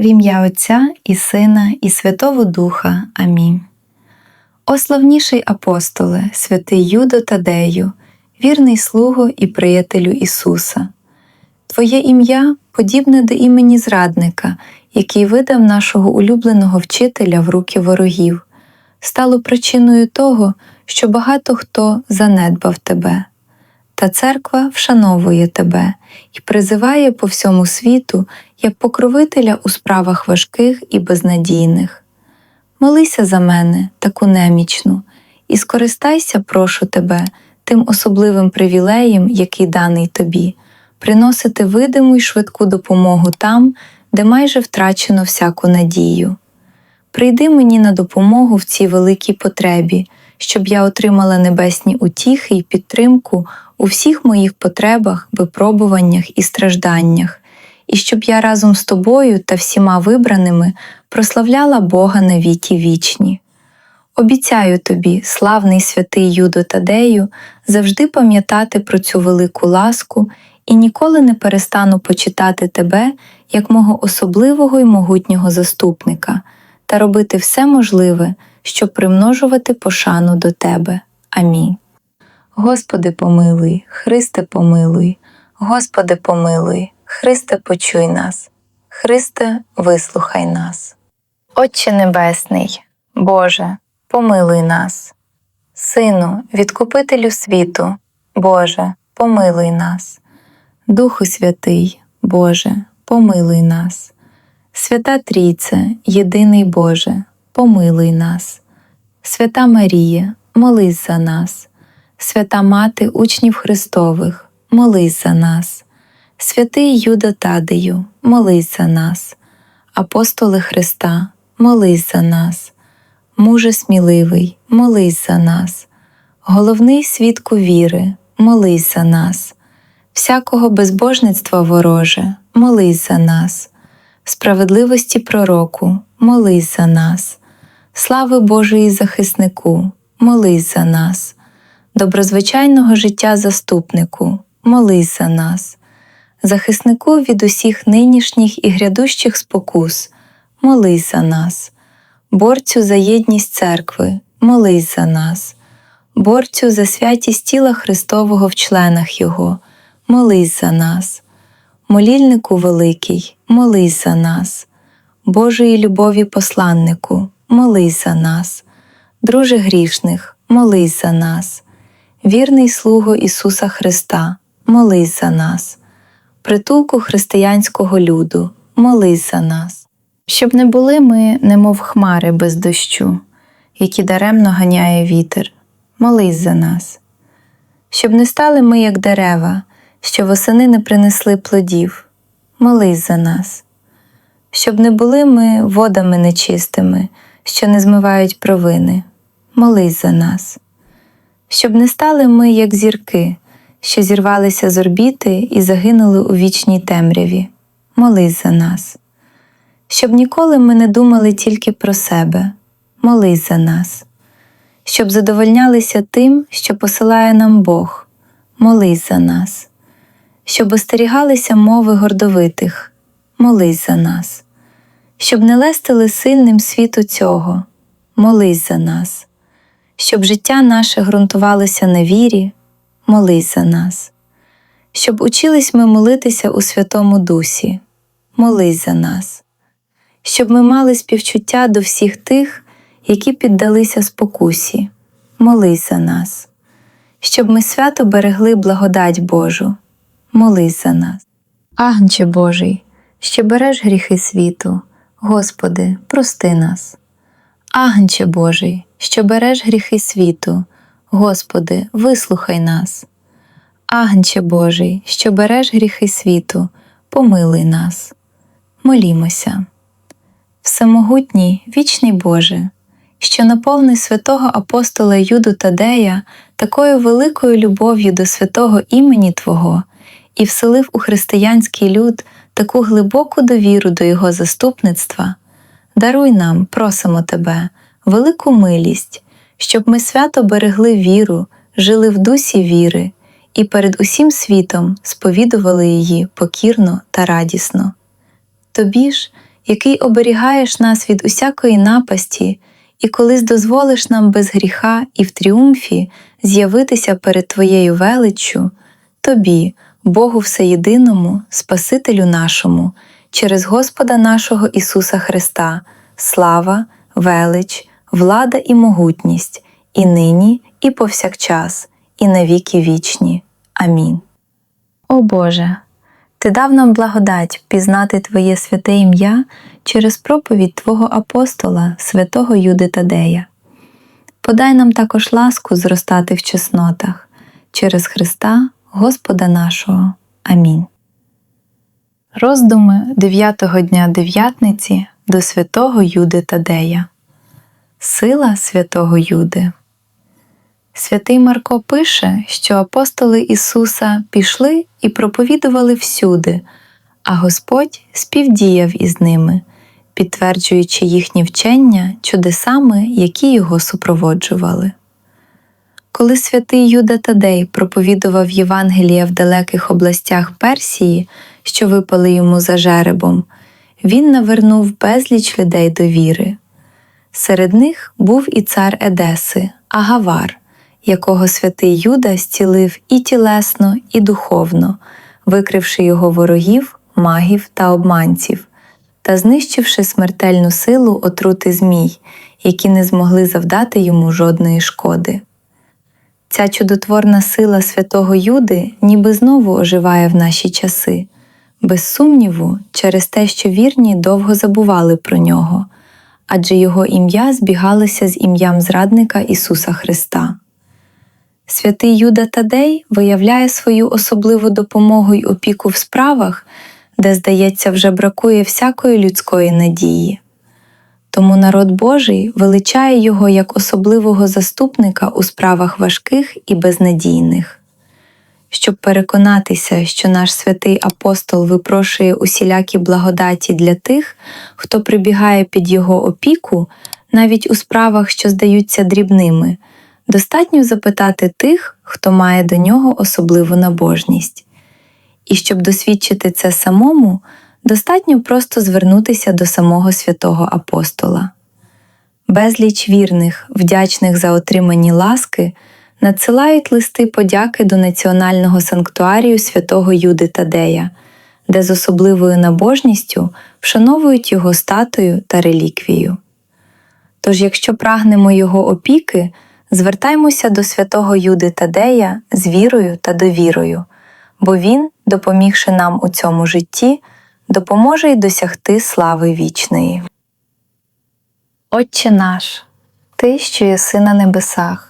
В ім'я Отця і Сина, і Святого Духа. Амінь. О славніший апостоле, святий Юдо Тадею, вірний слуго і приятелю Ісуса. Твоє ім'я подібне до імені зрадника, який видав нашого улюбленого вчителя в руки ворогів, стало причиною того, що багато хто занедбав тебе. Та церква вшановує тебе і призиває по всьому світу як покровителя у справах важких і безнадійних. Молися за мене, таку немічну, і скористайся, прошу тебе, тим особливим привілеєм, який даний тобі, приносити видиму й швидку допомогу там, де майже втрачено всяку надію. Прийди мені на допомогу в цій великій потребі, щоб я отримала небесні утіхи й підтримку у всіх моїх потребах, випробуваннях і стражданнях, і щоб я разом з тобою та всіма вибраними прославляла Бога на віки вічні. Обіцяю тобі, славний святий Юдо Тадею, завжди пам'ятати про цю велику ласку і ніколи не перестану почитати тебе як мого особливого й могутнього заступника та робити все можливе, щоб примножувати пошану до тебе. Амінь. Господи, помилуй, Христе, помилуй, Господи, помилуй, Христе, почуй нас, Христе, вислухай нас. Отче Небесний, Боже, помилуй нас. Сину, відкупителю світу, Боже, помилуй нас. Духу Святий, Боже, помилуй нас. Свята Трійце, єдиний Боже, помилуй нас. Свята Марія, молись за нас. Свята Мати учнів Христових, молись за нас. Святий Юда Тадею, молись за нас. Апостоли Христа, молись за нас. Муже сміливий, молись за нас. Головний свідку віри, молись за нас. Всякого безбожництва вороже, молись за нас. Справедливості пророку, молись за нас. Слави Божої захиснику, молись за нас доброзвичайного життя заступнику, молись за нас, захиснику від усіх нинішніх і грядущих спокус, молись за нас, борцю за єдність церкви, молись за нас, борцю за святість тіла Христового в членах Його, молись за нас, молільнику великий, молись за нас, Божої любові посланнику, молись за нас, друже грішних, молись за нас. Вірний слуго Ісуса Христа, молись за нас, притулку християнського люду, молись за нас, щоб не були ми, немов хмари без дощу, які даремно ганяє вітер, молись за нас, щоб не стали ми, як дерева, що восени не принесли плодів, молись за нас, щоб не були ми водами нечистими, що не змивають провини, молись за нас щоб не стали ми, як зірки, що зірвалися з орбіти і загинули у вічній темряві. Молись за нас, щоб ніколи ми не думали тільки про себе, молись за нас, щоб задовольнялися тим, що посилає нам Бог, молись за нас, щоб остерігалися мови гордовитих, молись за нас, щоб не лестили сильним світу цього, молись за нас щоб життя наше ґрунтувалося на вірі, молись за нас, щоб учились ми молитися у Святому Дусі, молись за нас, щоб ми мали співчуття до всіх тих, які піддалися спокусі, молись за нас, щоб ми свято берегли благодать Божу, молись за нас. Агнче Божий, що береш гріхи світу, Господи, прости нас. Агнче Божий, що береш гріхи світу, Господи, вислухай нас. Агнче Божий, що береш гріхи світу, помилуй нас. Молімося. Всемогутній, вічний Боже, що наповнив святого апостола Юду Тадея такою великою любов'ю до святого імені Твого і вселив у християнський люд таку глибоку довіру до Його заступництва. Даруй нам, просимо Тебе, велику милість, щоб ми свято берегли віру, жили в дусі віри і перед усім світом сповідували її покірно та радісно. Тобі ж, який оберігаєш нас від усякої напасті, і колись дозволиш нам без гріха і в тріумфі з'явитися перед Твоєю величчю, Тобі, Богу Всеєдиному, Спасителю нашому, через Господа нашого Ісуса Христа, слава, велич, влада і могутність, і нині, і повсякчас, і на віки вічні. Амінь. О Боже, Ти дав нам благодать пізнати Твоє святе ім'я через проповідь Твого апостола, святого Юди Тадея. Подай нам також ласку зростати в чеснотах через Христа, Господа нашого. Амінь. Роздуми дев'ятого дня дев'ятниці до святого Юди Тадея. Сила святого Юди. Святий Марко пише, що апостоли Ісуса пішли і проповідували всюди, а Господь співдіяв із ними, підтверджуючи їхні вчення чудесами, які його супроводжували. Коли святий Юда Тадей проповідував Євангелія в далеких областях Персії, що випали йому за жеребом, він навернув безліч людей до віри. Серед них був і цар Едеси, Агавар, якого святий Юда зцілив і тілесно, і духовно, викривши його ворогів, магів та обманців, та знищивши смертельну силу отрути змій, які не змогли завдати йому жодної шкоди. Ця чудотворна сила святого Юди ніби знову оживає в наші часи, без сумніву, через те, що вірні довго забували про нього, адже його ім'я збігалося з ім'ям зрадника Ісуса Христа. Святий Юда Тадей виявляє свою особливу допомогу й опіку в справах, де, здається, вже бракує всякої людської надії. Тому народ Божий величає його як особливого заступника у справах важких і безнадійних. Щоб переконатися, що наш святий апостол випрошує усілякі благодаті для тих, хто прибігає під його опіку, навіть у справах, що здаються дрібними, достатньо запитати тих, хто має до нього особливу набожність. І щоб досвідчити це самому, достатньо просто звернутися до самого святого апостола. Безліч вірних, вдячних за отримані ласки, надсилають листи подяки до національного санктуарію святого Юди Тадея, де з особливою набожністю вшановують його статую та реліквію. Тож, якщо прагнемо його опіки, звертаймося до святого Юди Тадея з вірою та довірою, бо він, допомігши нам у цьому житті, допоможе й досягти слави вічної. Отче наш, Ти, що єси на небесах,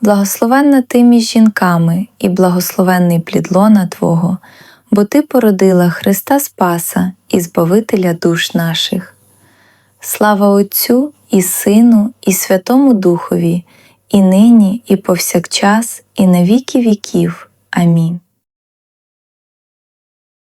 благословенна ти між жінками і благословенний плідлона Твого, бо Ти породила Христа Спаса і Збавителя душ наших. Слава Отцю і Сину, і Святому Духові, і нині, і повсякчас, і на віки віків. Амінь.